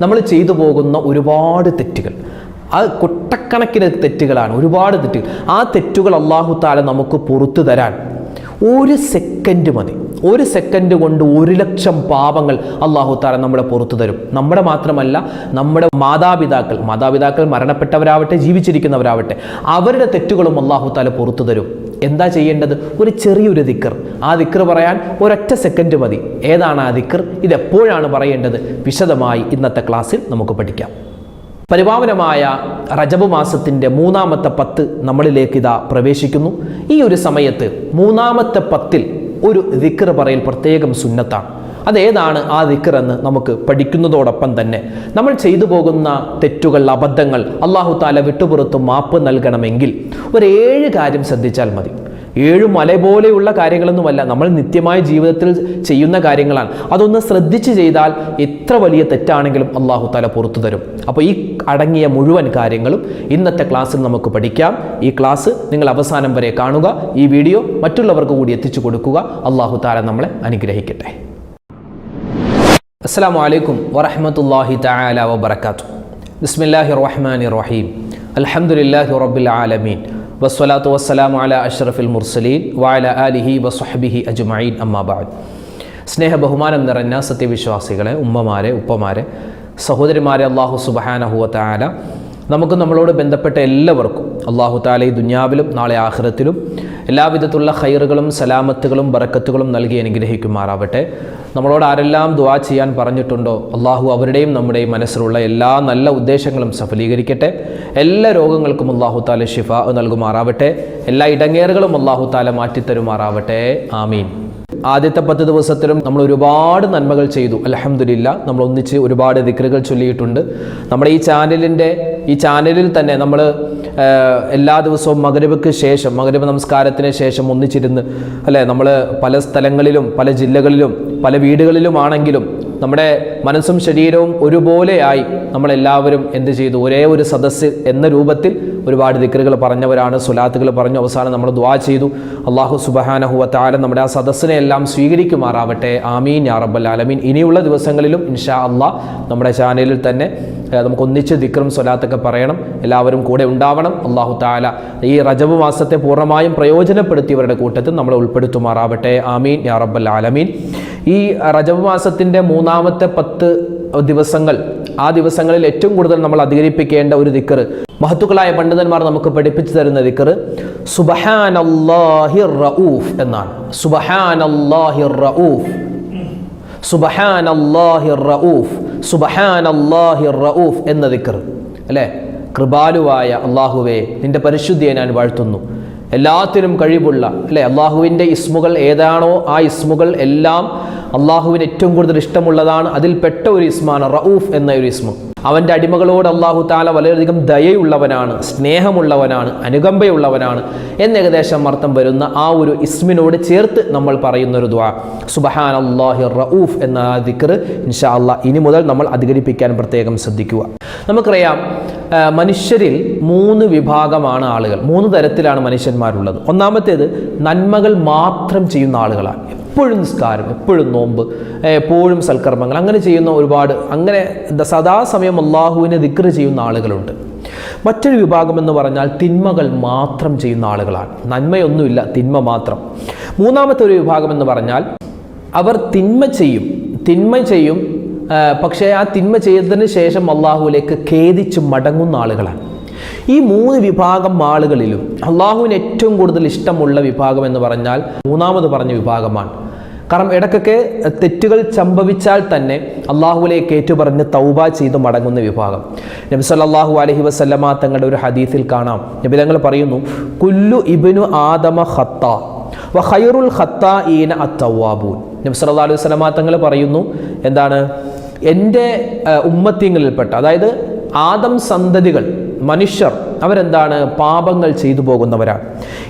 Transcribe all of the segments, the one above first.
നമ്മൾ ചെയ്തു പോകുന്ന ഒരുപാട് തെറ്റുകൾ. അത് കൊട്ടക്കണക്കിന് തെറ്റുകളാണ് ഒരുപാട് തെറ്റുകൾ ആ തെറ്റുകൾ അള്ളാഹു താല നമുക്ക് പുറത്തു തരാൻ ഒരു സെക്കൻഡ് മതി. ഒരു സെക്കൻഡ് കൊണ്ട് ഒരു ലക്ഷം പാപങ്ങൾ അള്ളാഹു താല നമ്മളെ പുറത്തു തരും. നമ്മുടെ മാത്രമല്ല നമ്മുടെ മാതാപിതാക്കൾ മാതാപിതാക്കൾ മരണപ്പെട്ടവരാവട്ടെ ജീവിച്ചിരിക്കുന്നവരാവട്ടെ അവരുടെ തെറ്റുകളും അള്ളാഹു താല പുറത്തു തരും. എന്താ ചെയ്യേണ്ടത്? ഒരു ചെറിയൊരു ദിക്കർ. ആ ദിക്കർ പറയാൻ ഒരൊറ്റ സെക്കൻഡ് മതി. ഏതാണ് ആ ദിക്കർ? ഇതെപ്പോഴാണ് പറയേണ്ടത്? വിശദമായി ഇന്നത്തെ ക്ലാസ്സിൽ നമുക്ക് പഠിക്കാം. പരിപാവനമായ റജബ് മാസത്തിന്റെ മൂന്നാമത്തെ പത്ത് നമ്മളിലേക്ക് ഇതാ പ്രവേശിക്കുന്നു. ഈ ഒരു സമയത്ത് മൂന്നാമത്തെ പത്തിൽ ഒരു ദിക്കർ പറയൽ പ്രത്യേകം സുന്നത്താണ്. അതേതാണ് ആ ദിക്കർ എന്ന് നമുക്ക് പഠിക്കുന്നതോടൊപ്പം തന്നെ. നമ്മൾ ചെയ്തു പോകുന്ന തെറ്റുകൾ അബദ്ധങ്ങൾ അള്ളാഹു താല വിട്ടുപുറത്ത് മാപ്പ് നൽകണമെങ്കിൽ ഒരു ഏഴ് കാര്യം ശ്രദ്ധിച്ചാൽ മതി. ഏഴ് മല പോലെയുള്ള കാര്യങ്ങളൊന്നുമല്ല. നമ്മൾ നിത്യമായ ജീവിതത്തിൽ ചെയ്യുന്ന കാര്യങ്ങളാണ്. അതൊന്ന് ശ്രദ്ധിച്ച് ചെയ്താൽ എത്ര വലിയ തെറ്റാണെങ്കിലും അള്ളാഹു താല പുറത്തു തരും. അപ്പോൾ ഈ അടങ്ങിയ മുഴുവൻ കാര്യങ്ങളും ഇന്നത്തെ ക്ലാസ്സിൽ നമുക്ക് പഠിക്കാം. ഈ ക്ലാസ് നിങ്ങൾ അവസാനം വരെ കാണുക. ഈ വീഡിയോ മറ്റുള്ളവർക്ക് കൂടി എത്തിച്ചു കൊടുക്കുക. അള്ളാഹു താല നമ്മളെ അനുഗ്രഹിക്കട്ടെ. അസ്സാം വലൈക്കും വറഹമത്തല്ലാഹി തആല വബർക്കാത്തു ബിസ്മില്ലാഹി റഹ്മാനി റഹീം അൽഹംദുലില്ലാഹി റബ്ബിൽ ആലമീൻ. വസ്സലാത്തു വസ്സലാമു അല അഷ്റഫിൽ മുർസലീൻ. വാല അലിഹി വസ്വഹ്ബിഹി അജ്മഈൻ. അമ്മാബാദ് സ്നേഹ ബഹുമാനം നിറഞ്ഞ സത്യവിശ്വാസികളെ ഉമ്മമാരെ ഉപ്പമാരെ സഹോദരിമാരെ അള്ളാഹു സുബഹാനഹുവ തആല നമുക്ക് നമ്മളോട് ബന്ധപ്പെട്ട എല്ലാവർക്കും അള്ളാഹു താല ഈ ദുന്യാവിലും നാളെ ആഖിറത്തിലും എല്ലാവിധത്തുള്ള ഹൈറുകളും സലാമത്തുകളും ബറക്കത്തുകളും നൽകി അനുഗ്രഹിക്കുമാറാവട്ടെ. നമ്മളോട് ആരെല്ലാം ദുവാ ചെയ്യാൻ പറഞ്ഞിട്ടുണ്ടോ അള്ളാഹു അവരുടെയും നമ്മുടെയും മനസ്സിലുള്ള എല്ലാ നല്ല ഉദ്ദേശങ്ങളും സഫലീകരിക്കട്ടെ. എല്ലാ രോഗങ്ങൾക്കും അള്ളാഹു താല ഷിഫ നൽകുമാറാവട്ടെ. എല്ലാ ഇടങ്ങേറുകളും അള്ളാഹു താല മാറ്റിത്തരുമാറാവട്ടെ. ആമീൻ. ആദ്യത്തെ പത്ത് ദിവസത്തിലും നമ്മൾ ഒരുപാട് നന്മകൾ ചെയ്തു. അലഹമില്ല നമ്മൾ ഒന്നിച്ച് ഒരുപാട് ദിക്റുകൾ ചൊല്ലിയിട്ടുണ്ട്. നമ്മുടെ ഈ ചാനലിന്റെ ഈ ചാനലിൽ തന്നെ നമ്മൾ എല്ലാ ദിവസവും മകരവക്ക് ശേഷം മകരവ് നമസ്കാരത്തിന് ശേഷം ഒന്നിച്ചിരുന്ന് അല്ലേ നമ്മൾ പല സ്ഥലങ്ങളിലും പല ജില്ലകളിലും പല വീടുകളിലുമാണെങ്കിലും നമ്മുടെ മനസ്സും ശരീരവും ഒരുപോലെയായി നമ്മളെല്ലാവരും എന്ത് ചെയ്തു? ഒരേ ഒരു സദസ്സ് എന്ന രൂപത്തിൽ ഒരുപാട് ദിക്കറുകൾ പറഞ്ഞവരാണ് സുലാത്തുകൾ പറഞ്ഞു. അവസാനം നമ്മൾ ദ്വാ ചെയ്തു. അള്ളാഹു സുബഹാനഹുവ താരം നമ്മുടെ ആ സദസ്സിനെ എല്ലാം സ്വീകരിക്കുമാറാവട്ടെ. ആമീൻ യാ റബ്ബൽ ആലമീൻ. ഇനിയുള്ള ദിവസങ്ങളിലും ഇൻഷാ അള്ളാഹ് നമ്മുടെ ചാനലിൽ തന്നെ നമുക്ക് ഒന്നിച്ച് ദിക്റും സ്വലാത്തൊക്കെ പറയണം. എല്ലാവരും കൂടെ ഉണ്ടാവണം. അള്ളാഹു താല ഈ റജബ് മാസത്തെ പൂർണമായും പ്രയോജനപ്പെടുത്തിയവരുടെ കൂട്ടത്തിൽ നമ്മളെ ഉൾപ്പെടുത്തുമാറാവട്ടെ. ആമീൻ യാ റബ്ബൽ ആലമീൻ. ഈ റജബ് മാസത്തിന്റെ മൂന്നാമത്തെ പത്ത് ദിവസങ്ങൾ ആ ദിവസങ്ങളിൽ ഏറ്റവും കൂടുതൽ നമ്മൾ അധികരിപ്പിക്കേണ്ട ഒരു ദിക്കർ മഹത്തുക്കളായ പണ്ഡിതന്മാർ നമുക്ക് പഠിപ്പിച്ചു തരുന്ന ദിക്കർ സുബഹാനല്ലാഹി റഊഫ് എന്നാണ്. സുബഹാനല്ലാഹി റഊഫ്. സുബഹാനല്ലാഹി റഊഫ്. സുബഹാനല്ലാഹി റഊഫ് എന്ന ദിക്കർ അല്ലേ? കൃപാലുവായ അള്ളാഹുവേ നിന്റെ പരിശുദ്ധിയെ ഞാൻ വാഴ്ത്തുന്നു. എല്ലാത്തിനും കഴിവുള്ള അല്ലെ? അള്ളാഹുവിന്റെ ഇസ്മുകൾ ഏതാണോ ആ ഇസ്മുകൾ എല്ലാം അള്ളാഹുവിന് ഏറ്റവും കൂടുതൽ ഇഷ്ടമുള്ളതാണ് അതിൽപ്പെട്ട ഒരു ഇസ്മാണ് റഊഫ് എന്ന ഒരു ഇസ്മ. അവന്റെ അടിമകളോട് അള്ളാഹു താല വളരെയധികം ദയയുള്ളവനാണ് സ്നേഹമുള്ളവനാണ് അനുകമ്പയുള്ളവനാണ് എന്ന് ഏകദേശം അർത്ഥം വരുന്ന ആ ഒരു ഇസ്മിനോട് ചേർത്ത് നമ്മൾ പറയുന്ന ഒരു ദ്വാ. സുബഹാൻ അള്ളാഹി റഊഫ് എന്ന ആ ദിക്ർ ഇൻഷാ അള്ളാഹ് ഇനി മുതൽ നമ്മൾ അധികരിപ്പിക്കാൻ പ്രത്യേകം ശ്രദ്ധിക്കുക. നമുക്കറിയാം മനുഷ്യരിൽ മൂന്ന് വിഭാഗമാണ് ആളുകൾ. മൂന്ന് തരത്തിലാണ് മനുഷ്യന്മാരുള്ളത്. ഒന്നാമത്തേത് നന്മകൾ മാത്രം ചെയ്യുന്ന ആളുകളാണ്. എപ്പോഴും നിസ്കാരം എപ്പോഴും നോമ്പ് എപ്പോഴും സൽക്കർമ്മങ്ങൾ അങ്ങനെ ചെയ്യുന്ന ഒരുപാട് അങ്ങനെ സദാസമയം അള്ളാഹുവിനെ ദിക്ർ ചെയ്യുന്ന ആളുകളുണ്ട്. മറ്റൊരു വിഭാഗം എന്ന് പറഞ്ഞാൽ തിന്മകൾ മാത്രം ചെയ്യുന്ന ആളുകളാണ്. നന്മയൊന്നുമില്ല തിന്മ മാത്രം. മൂന്നാമത്തെ ഒരു വിഭാഗം എന്ന് പറഞ്ഞാൽ അവർ തിന്മ ചെയ്യും തിന്മ ചെയ്യും പക്ഷേ ആ തിന്മ ചെയ്തതിന് ശേഷം അള്ളാഹുവിലേക്ക് ഖേദിച്ച് മടങ്ങുന്ന ആളുകളാണ്. ഈ മൂന്ന് വിഭാഗം ആളുകളിലും അള്ളാഹുവിന് ഏറ്റവും കൂടുതൽ ഇഷ്ടമുള്ള വിഭാഗം എന്ന് പറഞ്ഞാൽ മൂന്നാമത് പറഞ്ഞ വിഭാഗമാണ് കാരണം ഇടക്കൊക്കെ തെറ്റുകൾ സംഭവിച്ചാൽ തന്നെ അള്ളാഹുലേക്ക് ഏറ്റുപറഞ്ഞ് തൗബ ചെയ്ത് മടങ്ങുന്ന വിഭാഗം. നബി സല്ലല്ലാഹു അലൈഹി വസല്ലമ തങ്ങളുടെ ഒരു ഹദീസിൽ കാണാം. നബി തങ്ങൾ പറയുന്നു കുല്ലു ഇബിനു ആദമ ഹത്ത വ ഹത്ത ഈന അത്തവാബൂൻ നബി സല്ലല്ലാഹു അലൈഹി വസല്ലമ തങ്ങൾ പറയുന്നു എന്താണ്? എന്റെ ഉമ്മത്തിങ്ങളിൽപ്പെട്ട അതായത് ആദം സന്തതികൾ മനുഷ്യർ അവരെന്താണ്? പാപങ്ങൾ ചെയ്തു പോകുന്നവരാണ്.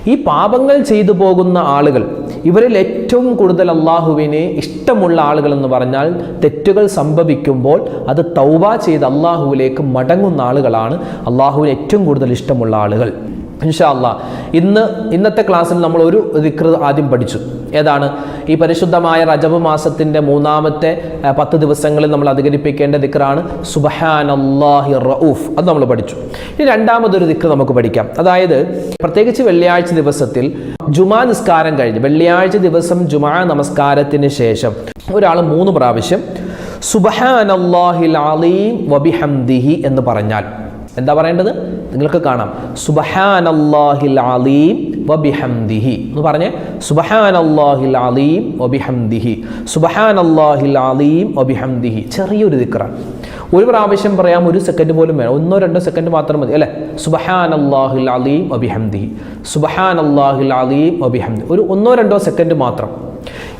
ഈ പാപങ്ങൾ ചെയ്തു പോകുന്ന ആളുകൾ ഇവരിൽ ഏറ്റവും കൂടുതൽ അള്ളാഹുവിനെ ഇഷ്ടമുള്ള ആളുകൾ എന്ന് പറഞ്ഞാൽ തെറ്റുകൾ സംഭവിക്കുമ്പോൾ അത് തൗബ ചെയ്ത് അള്ളാഹുവിലേക്ക് മടങ്ങുന്ന ആളുകളാണ് അള്ളാഹുവിന് ഏറ്റവും കൂടുതൽ ഇഷ്ടമുള്ള ആളുകൾ. ഇൻഷാ അല്ലാ. ഇന്ന് ഇന്നത്തെ ക്ലാസ്സിൽ നമ്മൾ ഒരു ദിക്ർ ആദ്യം പഠിച്ചു. ഏതാണ്? ഈ പരിശുദ്ധമായ റജബ് മാസത്തിന്റെ മൂന്നാമത്തെ പത്ത് ദിവസങ്ങളിൽ നമ്മൾ അധികരിപ്പിക്കേണ്ട ദിക്റാണ് സുബഹാനല്ലാഹി റഊഫ്. അത് നമ്മൾ പഠിച്ചു. ഇനി രണ്ടാമതൊരു ദിക്ർ നമുക്ക് പഠിക്കാം. അതായത് പ്രത്യേകിച്ച് വെള്ളിയാഴ്ച ദിവസത്തിൽ ജുമാ നിസ്കാരം കഴിഞ്ഞ് വെള്ളിയാഴ്ച ദിവസം ജുമാ നമസ്കാരത്തിന് ശേഷം ഒരാൾ മൂന്ന് പ്രാവശ്യം സുബഹാനല്ലാഹിൽ അലീം വബിഹംദിഹി എന്ന് പറഞ്ഞാൽ എന്താ പറയേണ്ടത്? നിങ്ങൾക്ക് കാണാം. സുബഹാനല്ലാഹിൽ അലീം വബിഹംദിഹി. എന്ന് പറഞ്ഞേ. സുബഹാനല്ലാഹിൽ അലീം വബിഹംദിഹി. സുബഹാനല്ലാഹിൽ അലീം വബിഹംദിഹി. ചെറിയൊരു ദിക്റാണ്. ഒരു പ്രാവശ്യം പറയാം ഒരു സെക്കൻഡ് പോലും വേണം. ഒന്നോ രണ്ടോ സെക്കൻഡ് മാത്രം മതി അല്ലേ? സുബഹാനല്ലാഹിൽ അലീം വബിഹംദിഹി. സുബഹാനല്ലാഹിൽ അലീം വബിഹംദി ഒരു ഒന്നോ രണ്ടോ സെക്കൻഡ് മാത്രം.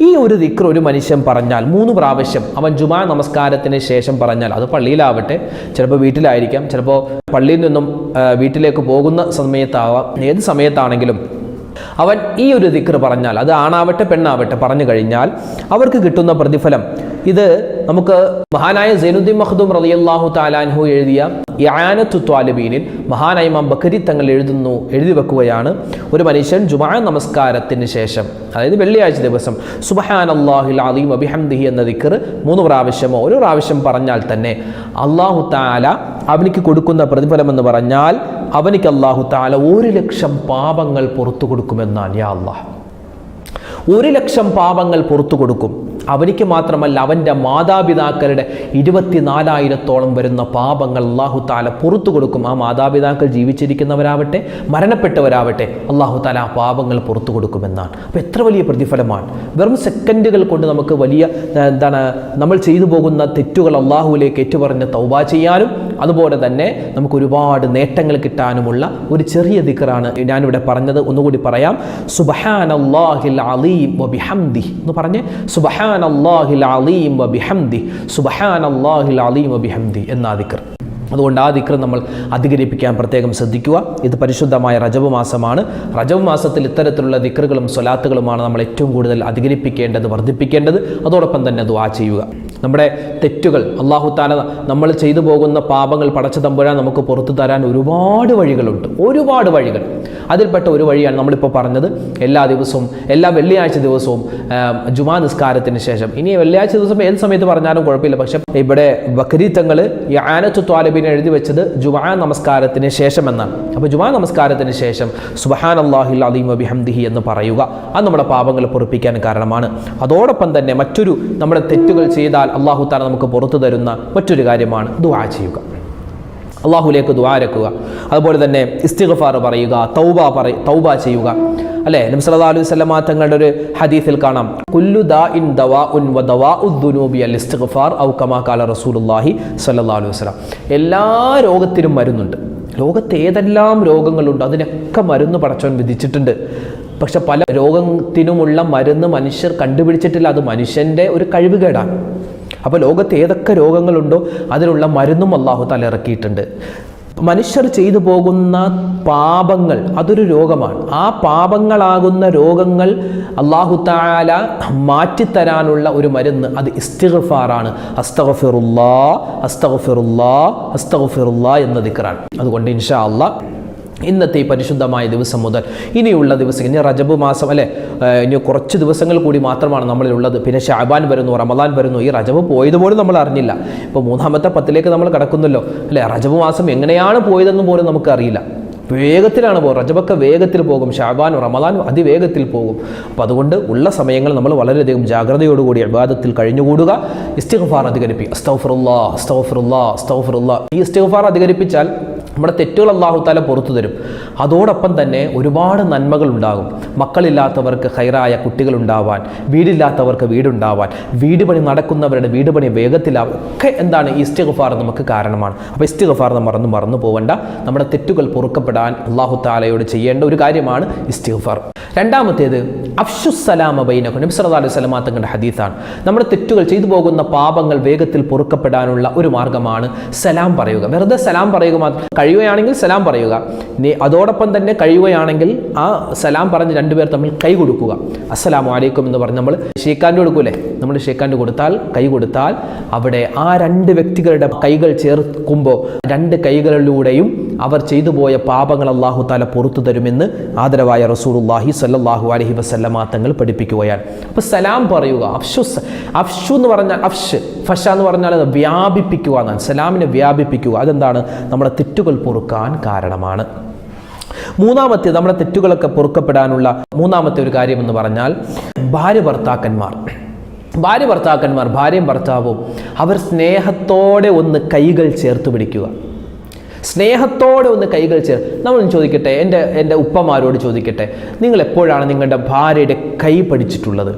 ഈ ഒരു ദിക്ർ ഒരു മനുഷ്യൻ പറഞ്ഞാൽ മൂന്ന് പ്രാവശ്യം അവൻ ജുമാ നമസ്കാരത്തിന് ശേഷം പറഞ്ഞാൽ അത് പള്ളിയിലാവട്ടെ. ചിലപ്പോൾ വീട്ടിലായിരിക്കാം. ചിലപ്പോൾ പള്ളിയിൽ നിന്നും വീട്ടിലേക്ക് പോകുന്ന സമയത്താവാം. ഏത് സമയത്താണെങ്കിലും അവൻ ഈ ഒരു ദിക്ർ പറഞ്ഞാൽ അത് ആണാവട്ടെ പെണ്ണാവട്ടെ പറഞ്ഞു കഴിഞ്ഞാൽ അവർക്ക് കിട്ടുന്ന പ്രതിഫലം ഇത് നമുക്ക് മഹാനായ സൈനുദ്ദീൻ മഖ്ദൂം റളിയല്ലാഹു താലാൻഹു എഴുതിയ യാനത്തു ത്വാലിബീനിൽ മഹാനായ ഇമാം ബക്കരി തങ്ങൾ എഴുതുന്നു എഴുതി വെക്കുകയാണ്. ഒരു മനുഷ്യൻ ജുമാ നമസ്കാരത്തിന് ശേഷം അതായത് വെള്ളിയാഴ്ച ദിവസം സുബഹാൻ അള്ളാഹുൽ അലീം അബിഹംദിഹി എന്ന ദിക്കർ മൂന്ന് പ്രാവശ്യമോ ഒരു പ്രാവശ്യം പറഞ്ഞാൽ തന്നെ അള്ളാഹു താല അവനിക്ക് കൊടുക്കുന്ന പ്രതിഫലം എന്ന് പറഞ്ഞാൽ അവനിക്ക് അള്ളാഹു താല ഒരു ലക്ഷം പാപങ്ങൾ പുറത്തു കൊടുക്കുമെന്നാണ് യാ അള്ളാഹ് ഒരു ലക്ഷം പാപങ്ങൾ പുറത്തു കൊടുക്കും. അവനിക്ക് മാത്രമല്ല അവന്റെ മാതാപിതാക്കളുടെ ഇരുപത്തിനാലായിരത്തോളം വരുന്ന പാപങ്ങൾ അള്ളാഹു താല പുറത്തു കൊടുക്കും. ആ മാതാപിതാക്കൾ ജീവിച്ചിരിക്കുന്നവരാവട്ടെ മരണപ്പെട്ടവരാവട്ടെ അള്ളാഹു താല ആ പാപങ്ങൾ പുറത്തു കൊടുക്കുമെന്നാണ്. അപ്പോൾ എത്ര വലിയ പ്രതിഫലമാണ്. വെറും സെക്കൻഡുകൾ കൊണ്ട് നമുക്ക് വലിയ എന്താണ് നമ്മൾ ചെയ്തു പോകുന്ന തെറ്റുകൾ അള്ളാഹുവിലേക്ക് ഏറ്റുപറഞ്ഞ് തൗബ ചെയ്യാനും അതുപോലെ തന്നെ നമുക്ക് ഒരുപാട് നേട്ടങ്ങൾ കിട്ടാനുമുള്ള ഒരു ചെറിയ ദിക്കറാണ് ഞാനിവിടെ പറഞ്ഞത്. ഒന്നുകൂടി പറയാം. സുബഹാനല്ലാഹിൽ അലീം വബിഹംദി എന്ന് പറഞ്ഞ് സുബഹാനല്ലാഹിൽ അലീം വബിഹംദി സുബഹാനല്ലാഹിൽ അലീം വബിഹംദി എന്ന ദിക്കർ. അതുകൊണ്ട് ആ ദിക്രം നമ്മൾ അധികരിപ്പിക്കാൻ പ്രത്യേകം ശ്രദ്ധിക്കുക. ഇത് പരിശുദ്ധമായ റജബ് മാസമാണ്. റജബ് മാസത്തിൽ ഇത്തരത്തിലുള്ള ദിക്റുകളും സ്വലാത്തുകളുമാണ് നമ്മൾ ഏറ്റവും കൂടുതൽ അധികരിപ്പിക്കേണ്ടത് വർദ്ധിപ്പിക്കേണ്ടത്. അതോടൊപ്പം തന്നെ ദുആ ചെയ്യുക. നമ്മുടെ തെറ്റുകൾ അള്ളാഹു താല നമ്മൾ ചെയ്തു പോകുന്ന പാപങ്ങൾ പടച്ചു തമ്പുരാൻ നമുക്ക് പുറത്തു തരാൻ ഒരുപാട് വഴികളുണ്ട്. ഒരുപാട് വഴികൾ. അതിൽപ്പെട്ട ഒരു വഴിയാണ് നമ്മളിപ്പോൾ പറഞ്ഞത്. എല്ലാ ദിവസവും എല്ലാ വെള്ളിയാഴ്ച ദിവസവും ജുമാ നിസ്കാരത്തിന് ശേഷം. ഇനി വെള്ളിയാഴ്ച ദിവസം ഏത് സമയത്ത് പറഞ്ഞാലും കുഴപ്പമില്ല. പക്ഷേ ഇവിടെ ബക്രീത്തങ്ങൾ ആനത്തു ത്വാലിബിനെ എഴുതി വെച്ചത് ജുമാ നമസ്കാരത്തിന് ശേഷം എന്നാണ് അപ്പോൾ ജുമാ നമസ്കാരത്തിന് ശേഷം സുബഹാൻ അള്ളാഹിൽ അലീം അബിഹംദിഹി എന്ന് പറയുക അത് നമ്മുടെ പാപങ്ങൾ പൊറിപ്പിക്കാൻ കാരണമാണ്. അതോടൊപ്പം തന്നെ മറ്റൊരു നമ്മുടെ തെറ്റുകൾ ചെയ്താൽ അള്ളാഹു താല നമുക്ക് പുറത്തു തരുന്ന മറ്റൊരു കാര്യമാണ് ദുആ ചെയ്യുക. അള്ളാഹുലേക്ക് ദ്വാരക്കുക അതുപോലെ തന്നെ ഇസ്തിഗഫാർ പറയുക തൗബ പറ തൗബ ചെയ്യുക. അല്ലേ? സല്ലല്ലാഹു അലൈഹി വസല്ലമ തങ്ങളുടെ ഒരു ഹദീസിൽ കാണാം. കുല്ലു ദാഇൻ ദവാഉൻ വ ദവാഉ ദുനൂബി അൽ ഇസ്തിഗ്ഫാർ ഔ കമാ ഖാല റസൂലുള്ളാഹി സ്വല്ലല്ലാഹു അലൈഹി വസല്ലം. എല്ലാ രോഗത്തിനും മരുന്നുണ്ട്. ലോകത്ത് ഏതെല്ലാം രോഗങ്ങളുണ്ട് അതിനൊക്കെ മരുന്ന് പടച്ചവൻ വിധിച്ചിട്ടുണ്ട്. പക്ഷെ പല രോഗത്തിനുമുള്ള മരുന്ന് മനുഷ്യർ കണ്ടുപിടിച്ചിട്ടില്ല. അത് മനുഷ്യന്റെ ഒരു കഴിവുകേടാണ്. അപ്പോൾ ലോകത്ത് ഏതൊക്കെ രോഗങ്ങളുണ്ടോ അതിനുള്ള മരുന്നും അള്ളാഹു തആല ഇറക്കിയിട്ടുണ്ട്. മനുഷ്യർ ചെയ്തു പോകുന്ന പാപങ്ങൾ അതൊരു രോഗമാണ്. ആ പാപങ്ങളാകുന്ന രോഗങ്ങൾ അള്ളാഹു താല മാറ്റിത്തരാനുള്ള ഒരു മരുന്ന് അത് ഇസ്തിഗഫാറാണ്. അസ്തഗഫിറുല്ലാ അസ്തഗഫിറുല്ലാ അസ്തഗഫിറുല്ലാ എന്ന ദിക്റാണ്. അതുകൊണ്ട് ഇൻഷാ അള്ളാഹ് ഇന്നത്തെ ഈ പരിശുദ്ധമായ ദിവസം മുതൽ ഇനിയുള്ള ദിവസം ഇനി റജബ് മാസം അല്ലെ? ഇനി കുറച്ച് ദിവസങ്ങൾ കൂടി മാത്രമാണ് നമ്മളിലുള്ളത്. പിന്നെ ഷാബാൻ വരുന്നു റമദാൻ വരുന്നു. ഈ റജബ് പോയതുപോലും നമ്മൾ അറിഞ്ഞില്ല. ഇപ്പോൾ മൂന്നാമത്തെ പത്തിലേക്ക് നമ്മൾ കടക്കുന്നല്ലോ. അല്ലെ? റജബ് മാസം എങ്ങനെയാണ് പോയതെന്ന് പോലും നമുക്ക് അറിയില്ല. വേഗത്തിലാണ് പോകും റജബൊക്കെ വേഗത്തിൽ പോകും. ഷാബാനും റമദാനും അതിവേഗത്തിൽ പോകും. അപ്പം അതുകൊണ്ട് ഉള്ള സമയങ്ങൾ നമ്മൾ വളരെയധികം ജാഗ്രതയോടുകൂടി അബാദത്തിൽ കഴിഞ്ഞുകൂടുക. ഇസ്തിഗ്ഫാർ അധികരിപ്പി. അസ്തൗഫറുല്ലാ അസ്തൗഫറുല്ലാ അസ്തൗഫറുല്ലാ ഈ ഇസ്തിഗ്ഫാർ അധികരിപ്പിച്ചാൽ നമ്മുടെ തെറ്റുകൾ അള്ളാഹു താല പുറത്തു തരും. അതോടൊപ്പം തന്നെ ഒരുപാട് നന്മകൾ ഉണ്ടാകും. മക്കളില്ലാത്തവർക്ക് ഹൈറായ കുട്ടികൾ ഉണ്ടാവാൻ വീടില്ലാത്തവർക്ക് വീടുണ്ടാവാൻ വീട് പണി നടക്കുന്നവരുടെ വീട് പണി വേഗത്തിലാവും ഒക്കെ എന്താണ് ഈ ഇസ്തിഗ്ഫാർ നമുക്ക് കാരണമാണ്. അപ്പോൾ ഇസ്തിഗ്ഫാർ നമ്മൾ മറന്നു മറന്നു പോവേണ്ട. നമ്മുടെ തെറ്റുകൾ പൊറുക്കപ്പെടാൻ അള്ളാഹു താലയോട് ചെയ്യേണ്ട ഒരു കാര്യമാണ് ഇസ്തിഗ്ഫാർ. രണ്ടാമത്തേത് അഫ്ഷുസലാമ ബൈനഖു നബി സല്ലല്ലാഹു അലൈഹി വസല്ലം തങ്ങളുടെ ഹദീസാണ്. നമ്മുടെ തെറ്റുകൾ ചെയ്തു പോകുന്ന പാപങ്ങൾ വേഗത്തിൽ പൊറുക്കപ്പെടാനുള്ള ഒരു മാർഗമാണ് സലാം പറയുക. വെറുതെ സലാം പറയുക മാത്രം കഴിയുകയാണെങ്കിൽ സലാം പറയുക. അതോടൊപ്പം തന്നെ കഴിയുകയാണെങ്കിൽ ആ സലാം പറഞ്ഞ് രണ്ടുപേർ തമ്മിൽ കൈ കൊടുക്കുക. അസ്സലാമു അലൈക്കും എന്ന് പറഞ്ഞ് നമ്മൾ ഷേക്കാന്റെ കൊടുക്കൂലേ? നമ്മൾ ഷേക്കാന്റെ കൊടുത്താൽ കൈ കൊടുത്താൽ അവിടെ ആ രണ്ട് വ്യക്തികളുടെ കൈകൾ ചേർക്കുമ്പോൾ രണ്ട് കൈകളിലൂടെയും അവർ ചെയ്തു പോയ പാപങ്ങൾ അള്ളാഹു താല പുറത്തു തരുമെന്ന് ആദരവായ റസൂലുല്ലാഹി സല്ലാഹു അലൈഹി വസല്ലമ തങ്ങൾ പഠിപ്പിക്കുകയാണ്. അപ്പോൾ സലാം പറയുക. അഫ്ഷു അഫ്ഷു എന്ന് പറഞ്ഞാൽ അഫ്ഷ് ഫഷ എന്ന് പറഞ്ഞാൽ അത് വ്യാപിപ്പിക്കുക എന്നാണ്. സലാമിനെ വ്യാപിപ്പിക്കുക. അതെന്താണ്? നമ്മുടെ തെറ്റുകൾ പൊറുക്കാൻ കാരണമാണ്. മൂന്നാമത്തെ നമ്മുടെ തെറ്റുകളൊക്കെ പൊറുക്കപ്പെടാനുള്ള മൂന്നാമത്തെ ഒരു കാര്യം എന്ന് പറഞ്ഞാൽ ഭാര്യ ഭർത്താക്കന്മാർ. ഭാര്യ ഭർത്താക്കന്മാർ ഭാര്യയും ഭർത്താവും അവർ സ്നേഹത്തോടെ ഒന്ന് കൈകൾ ചേർത്ത് പിടിക്കുക. സ്നേഹത്തോടെ ഒന്ന് കൈകൾ ചേർ. നമ്മൾ ചോദിക്കട്ടെ എന്റെ എന്റെ ഉപ്പമാരോട് ചോദിക്കട്ടെ നിങ്ങൾ എപ്പോഴാണ് നിങ്ങളുടെ ഭാര്യയുടെ കൈ പഠിച്ചിട്ടുള്ളത്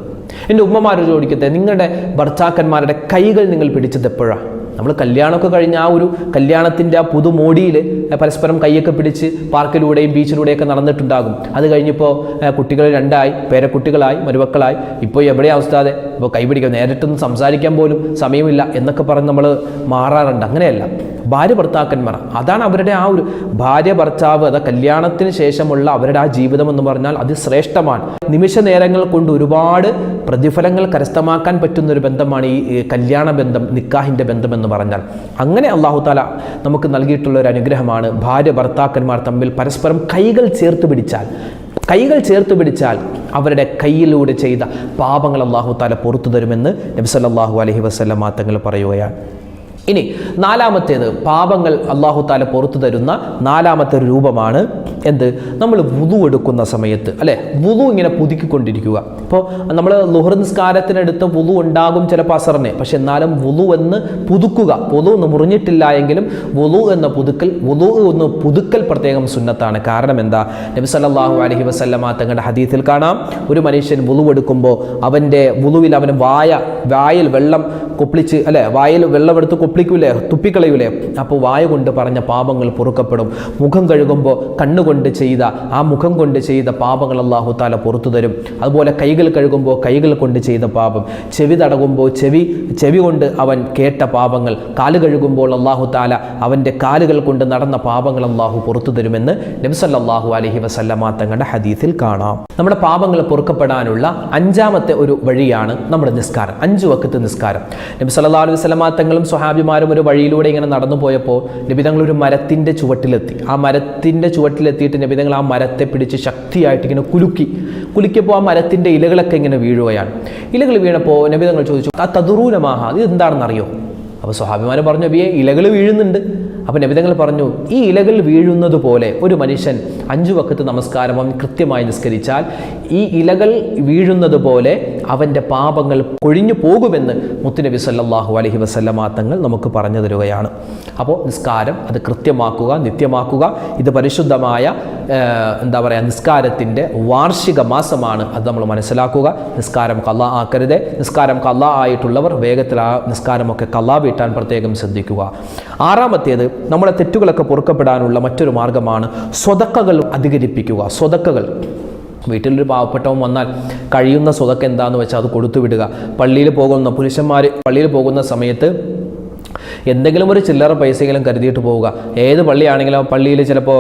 എന്റെ ഉമ്മമാരോട് ചോദിക്കട്ടെ നിങ്ങളുടെ ഭർത്താക്കന്മാരുടെ കൈകൾ നിങ്ങൾ പിടിച്ചത് എപ്പോഴാണ് നമ്മൾ കല്യാണമൊക്കെ കഴിഞ്ഞ ആ ഒരു കല്യാണത്തിന്റെ ആ പുതുമോടിയിൽ പരസ്പരം കൈയൊക്കെ പിടിച്ച് പാർക്കിലൂടെയും ബീച്ചിലൂടെയൊക്കെ നടന്നിട്ടുണ്ടാകും. അത് കഴിഞ്ഞിപ്പോൾ കുട്ടികൾ രണ്ടായി പേരക്കുട്ടികളായി മരുമക്കളായി. ഇപ്പോൾ എവിടെ അവസ്ഥാതെ ഇപ്പോൾ കൈ പിടിക്കുക നേരിട്ടൊന്നും സംസാരിക്കാൻ പോലും സമയമില്ല എന്നൊക്കെ പറഞ്ഞ് നമ്മൾ മാറാറുണ്ട്. അങ്ങനെയല്ല. ഭാര്യ ഭർത്താക്കന്മാർ അതാണ് അവരുടെ ആ ഒരു ഭാര്യ ഭർത്താവ് അത് കല്യാണത്തിന് ശേഷമുള്ള അവരുടെ ആ ജീവിതം എന്ന് പറഞ്ഞാൽ അതിശ്രേഷ്ഠമാണ്. നിമിഷ നേരങ്ങൾ കൊണ്ട് ഒരുപാട് പ്രതിഫലങ്ങൾ കരസ്ഥമാക്കാൻ പറ്റുന്ന ഒരു ബന്ധമാണ് ഈ കല്യാണ ബന്ധം നിക്കാഹിന്റെ ബന്ധം എന്ന് പറഞ്ഞാൽ. അങ്ങനെ അള്ളാഹു താല നമുക്ക് നൽകിയിട്ടുള്ള ഒരു അനുഗ്രഹമാണ് ഭാര്യ ഭർത്താക്കന്മാർ തമ്മിൽ പരസ്പരം കൈകൾ ചേർത്ത് പിടിച്ചാൽ. കൈകൾ ചേർത്ത് പിടിച്ചാൽ അവരുടെ കയ്യിലൂടെ ചെയ്ത പാപങ്ങൾ അള്ളാഹു താല പുറത്തു തരുമെന്ന് നബ്സല്ലാഹു അലഹി വസ്ലമാ തങ്ങൾ പറയുകയാണ്. ഇനി നാലാമത്തേത് പാപങ്ങൾ അള്ളാഹു താല പുറത്തു തരുന്ന നാലാമത്തെ ഒരു രൂപമാണ് എന്ത്? നമ്മൾ വുതു എടുക്കുന്ന സമയത്ത് അല്ലെ? വുതു ഇങ്ങനെ പുതുക്കിക്കൊണ്ടിരിക്കുക. ഇപ്പോൾ നമ്മൾ ലുഹർ നിസ്കാരത്തിനടുത്ത് വുതു ഉണ്ടാകും ചിലപ്പോൾ അസറിന്. പക്ഷെ എന്നാലും വുതു എന്ന് പുതുക്കുക. വുതു എന്ന് മുറിഞ്ഞിട്ടില്ല എങ്കിലും വുതു എന്ന പുതുക്കൽ വുതു ഒന്ന് പുതുക്കൽ പ്രത്യേകം സുന്നത്താണ്. കാരണം എന്താ? നബി സല്ലല്ലാഹു അലഹി വസല്ലമ തങ്ങളുടെ ഹദീത്തിൽ കാണാം ഒരു മനുഷ്യൻ വുതു എടുക്കുമ്പോൾ അവന്റെ വുതുവിൽ അവന് വായ വായിൽ വെള്ളം കൊപ്പിളിച്ച് അല്ലെ? വായിൽ വെള്ളമെടുത്ത് കൊപ്പിളിക്കൂലേ തുപ്പിക്കളയൂലേ. അപ്പോൾ വായ കൊണ്ട് പറഞ്ഞ പാപങ്ങൾ പൊറുക്കപ്പെടും. മുഖം കഴുകുമ്പോൾ കണ്ണുകൊണ്ട് ചെയ്ത ആ മുഖം കൊണ്ട് ചെയ്ത പാപങ്ങൾ അള്ളാഹു താല പുറത്തു തരും. അതുപോലെ കൈകൾ കഴുകുമ്പോൾ കൈകൾ കൊണ്ട് ചെയ്ത പാപം. ചെവി തടകുമ്പോൾ ചെവി ചെവി കൊണ്ട് അവൻ കേട്ട പാപങ്ങൾ. കാൽ കഴുകുമ്പോൾ അള്ളാഹു താല അവന്റെ കാലുകൾ കൊണ്ട് നടന്ന പാപങ്ങൾ അള്ളാഹു പുറത്തു തരുമെന്ന് നബ്സല്ലാഹു അലഹി വസല്ലമ തങ്ങളുടെ ഹദീസിൽ കാണാം. നമ്മുടെ പാപങ്ങൾ പൊറുക്കപ്പെടാനുള്ള അഞ്ചാമത്തെ ഒരു വഴിയാണ് നമ്മുടെ നിസ്കാരം. അഞ്ചു വക്കത്ത് നിസ്കാരം. നബി സല്ലാ അലൈഹി വസല്ലമ തങ്ങളും സ്വഹാബിമാരും ഒരു വഴിയിലൂടെ ഇങ്ങനെ നടന്നു പോയപ്പോൾ നബിതങ്ങൾ ഒരു മരത്തിന്റെ ചുവട്ടിലെത്തി. ആ മരത്തിന്റെ ചുവട്ടിലെത്തിയിട്ട് നബിതങ്ങൾ ആ മരത്തെ പിടിച്ച് ശക്തിയായിട്ട് ഇങ്ങനെ കുലുക്കി. കുലുക്കിയപ്പോൾ ആ മരത്തിന്റെ ഇലകളൊക്കെ ഇങ്ങനെ വീഴുകയാണ്. ഇലകൾ വീണപ്പോൾ നബിതങ്ങൾ ചോദിച്ചു ആ തതുറൂനമാഹ ഇത് എന്താണെന്നറിയോ? അപ്പോൾ സ്വഹാബിമാർ പറഞ്ഞു അബിയെ ഇലകൾ വീഴുന്നുണ്ട്. അപ്പോൾ നബിതങ്ങൾ പറഞ്ഞു ഈ ഇലകൾ വീഴുന്നത് പോലെ ഒരു മനുഷ്യൻ അഞ്ചു വക്കത്ത് നമസ്കാരം കൃത്യമായി നിസ്കരിച്ചാൽ ഈ ഇലകൾ വീഴുന്നത് പോലെ അവന്റെ പാപങ്ങൾ കൊഴിഞ്ഞു പോകുമെന്ന് മുത്തുനബി സല്ലാഹു അലഹി വസല്ലമ തങ്ങൾ നമുക്ക് പറഞ്ഞു തരുകയാണ്. അപ്പോൾ നിസ്കാരം അത് കൃത്യമാക്കുക നിത്യമാക്കുക. ഇത് പരിശുദ്ധമായ എന്താ പറയുക നിസ്കാരത്തിന്റെ വാർഷിക മാസമാണ് അത് നമ്മൾ മനസ്സിലാക്കുക. നിസ്കാരം കള്ള ആക്കരുത്. നിസ്കാരം കള്ള ആയിട്ടുള്ളവർ വേഗത്തിൽ ആ നിസ്കാരമൊക്കെ കള്ള വീട്ടാൻ പ്രത്യേകം ശ്രദ്ധിക്കുക. ആറാമത്തേത് നമ്മുടെ തെറ്റുകളൊക്കെ പൊറുക്കപ്പെടാനുള്ള മറ്റൊരു മാർഗമാണ് സ്വതക്കകൾ അധികരിപ്പിക്കുക. സ്വതക്കകൾ. വീട്ടിലൊരു പാവപ്പെട്ടവൻ വന്നാൽ കഴിയുന്ന സ്വതക്കെന്താന്ന് വെച്ചാൽ അത് കൊടുത്തു വിടുക പള്ളിയിൽ പോകുന്ന പുരുഷന്മാർ പള്ളിയിൽ പോകുന്ന സമയത്ത് എന്തെങ്കിലും ഒരു ചില്ലറ പൈസയെങ്കിലും കരുതിയിട്ട് പോവുക. ഏത് പള്ളിയാണെങ്കിലും പള്ളിയിൽ ചിലപ്പോൾ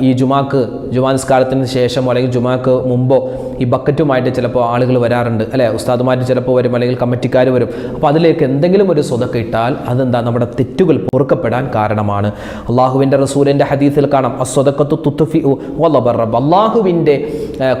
ഈ ജുമാക്ക് ജുമാ നിസ്കാരത്തിന് ശേഷമോ അല്ലെങ്കിൽ ജുമാക്ക് മുമ്പോ ഈ ബക്കറ്റുമായിട്ട് ചിലപ്പോൾ ആളുകൾ വരാറുണ്ട്. അല്ലേ? ഉസ്താദുമാർ ചിലപ്പോൾ വരും അല്ലെങ്കിൽ കമ്മിറ്റിക്കാർ വരും. അപ്പോൾ അതിലേക്ക് എന്തെങ്കിലും ഒരു സ്വതക്ക ഇട്ടാൽ അതെന്താ? നമ്മുടെ തെറ്റുകൾ പൊറുക്കപ്പെടാൻ കാരണമാണ്. അള്ളാഹുവിന്റെ റസൂലിന്റെ ഹദീസിൽ കാണാം അസ്വതക്കത്ത് തുത്തുഫി വല്ലബറബ് അള്ളാഹുവിന്റെ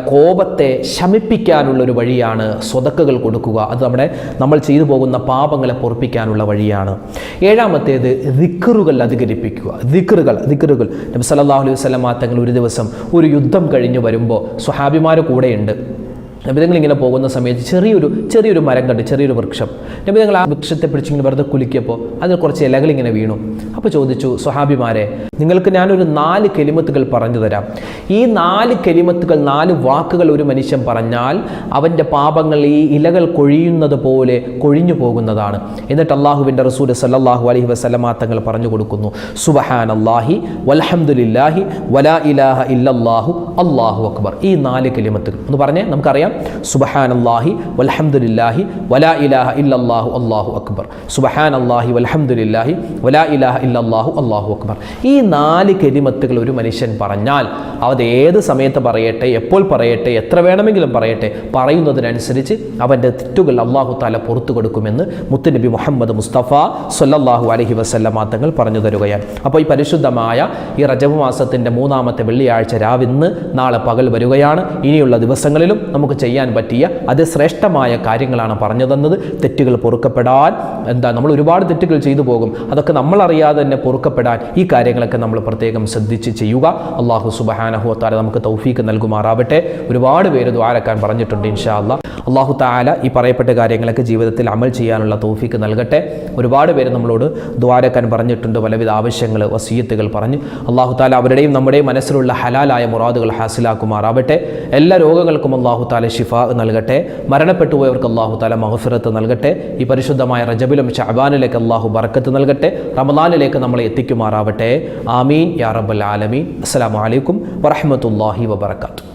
കോപത്തെ ശമിപ്പിക്കാനുള്ള ഒരു വഴിയാണ് സ്വതക്കുകൾ കൊടുക്കുക. അത് നമ്മുടെ നമ്മൾ ചെയ്തു പോകുന്ന പാപങ്ങളെ പൊറുപ്പിക്കാനുള്ള വഴിയാണ്. ഏഴാമത്തേത് ദിക്കറുകൾ അധികരിപ്പിക്കുക. ദിക്കറുകൾ ദിക്കറുകൾ നബി സല്ലാഹു അലൈഹി വസ്ലം തങ്ങൾ ഒരു ദിവസം ഒരു യുദ്ധം കഴിഞ്ഞ് വരുമ്പോൾ സ്വഹാബിമാർ കൂടെയുണ്ട്. നബിതങ്ങൾ ഇങ്ങനെ പോകുന്ന സമയത്ത് ചെറിയൊരു ചെറിയൊരു മരം കണ്ട് ചെറിയൊരു വൃക്ഷം. നബിതങ്ങൾ ആ വൃക്ഷത്തെ പിടിച്ചിങ്ങനെ വെറുതെ കുലുക്കിയപ്പോൾ അതിൽ കുറച്ച് ഇലകൾ ഇങ്ങനെ വീണു. അപ്പോൾ ചോദിച്ചു സ്വഹാബിമാരെ നിങ്ങൾക്ക് ഞാനൊരു നാല് കെലിമത്തുകൾ പറഞ്ഞു തരാം. ഈ നാല് കെലിമത്തുകൾ നാല് വാക്കുകൾ ഒരു മനുഷ്യൻ പറഞ്ഞാൽ അവന്റെ പാപങ്ങൾ ഈ ഇലകൾ കൊഴിയുന്നത് പോലെ കൊഴിഞ്ഞു പോകുന്നതാണ്. എന്നിട്ട് അള്ളാഹുവിന്റെ റസൂൽ സല്ലാഹു അലഹി വസല്ലമ തങ്ങൾ പറഞ്ഞു കൊടുക്കുന്നു സുബഹാൻ അള്ളാഹി വലഹമുല്ലാഹി വലാ ഇലാഹ ഇല്ലാഹു അള്ളാഹു അക്ബർ. ഈ നാല് കെലിമത്തുകൾ. എന്ന് പറഞ്ഞേ നമുക്കറിയാം. പറയാം സുബഹാനല്ലാഹി വൽഹംദുലില്ലാഹി വലാ ഇലാഹ ഇല്ലല്ലാഹു അള്ളാഹു അക്ബർ. സുബഹാനല്ലാഹി വൽഹംദുലില്ലാഹി വലാ ഇലാഹ ഇല്ലല്ലാഹു അള്ളാഹു അക്ബർ. ഈ നാല് കരിമത്തുകൾ ഒരു മനുഷ്യൻ പറഞ്ഞാൽ അത് ഏത് സമയത്ത് പറയട്ടെ എപ്പോൾ പറയട്ടെ എത്ര വേണമെങ്കിലും പറയട്ടെ പറയുന്നതിനനുസരിച്ച് അവന്റെ തെറ്റുകൾ അള്ളാഹു താല പുറത്തു കൊടുക്കുമെന്ന് മുത്തുനബി മുഹമ്മദ് മുസ്തഫ സൊല്ലാഹു അലഹി വസ്ല്ലാം തങ്ങൾ പറഞ്ഞു തരുകയാണ്. അപ്പോൾ ഈ പരിശുദ്ധമായ ഈ റജബ് മാസത്തിന്റെ മൂന്നാമത്തെ വെള്ളിയാഴ്ച രാവിന്ന് നാളെ പകൽ വരികയാണ്. ഇനിയുള്ള ദിവസങ്ങളിലും നമുക്ക് ചെയ്യാൻ പറ്റിയ അതിശ്രേഷ്ഠമായ കാര്യങ്ങളാണ് പറഞ്ഞു തന്നത് തെറ്റുകൾ പൊറുക്കപ്പെടാൻ എന്താ നമ്മൾ ഒരുപാട് തെറ്റുകൾ ചെയ്തു പോകും. അതൊക്കെ നമ്മളറിയാതെ തന്നെ പൊറുക്കപ്പെടാൻ ഈ കാര്യങ്ങളൊക്കെ നമ്മൾ പ്രത്യേകം ശ്രദ്ധിച്ച് ചെയ്യുക. അള്ളാഹു സുബാനഹു താല നമുക്ക് തൗഫീക്ക് നൽകുമാറാവട്ടെ. ഒരുപാട് പേര് ദ്വാരക്കാൻ പറഞ്ഞിട്ടുണ്ട് ഇൻഷാ അല്ലാ അള്ളാഹു താല ഈ പറയപ്പെട്ട കാര്യങ്ങളൊക്കെ ജീവിതത്തിൽ അമൽ ചെയ്യാനുള്ള തോഫിക്ക് നൽകട്ടെ. ഒരുപാട് പേര് നമ്മളോട് ദ്വാരക്കാൻ പറഞ്ഞിട്ടുണ്ട് പലവിധ ആവശ്യങ്ങൾ വസീയത്തുകൾ പറഞ്ഞു. അള്ളാഹു താല അവരുടെയും നമ്മുടെയും മനസ്സിലുള്ള ഹലാലായ മുറാദുകൾ ഹാസിലാക്കുമാറാവട്ടെ. എല്ലാ രോഗങ്ങൾക്കും അള്ളാഹു താല ഷിഫ നൽകട്ടെ. മരണപ്പെട്ടു പോയവർക്ക് അള്ളാഹു താല മഹഫിറത്ത് നൽകട്ടെ. ഈ പരിശുദ്ധമായ റജബിലും ഷഹബാനിലേക്ക് അള്ളാഹു ബർക്കത്ത് നൽകട്ടെ. റമദാനിലേക്ക് നമ്മളെ എത്തിക്കുമാറാവട്ടെ. ആമീൻ. യാ റബ്ബൽ ആലമീൻ. അസ്സലാമു അലൈക്കും വറഹ്മത്തുള്ളാഹി വബറകാതുഹു.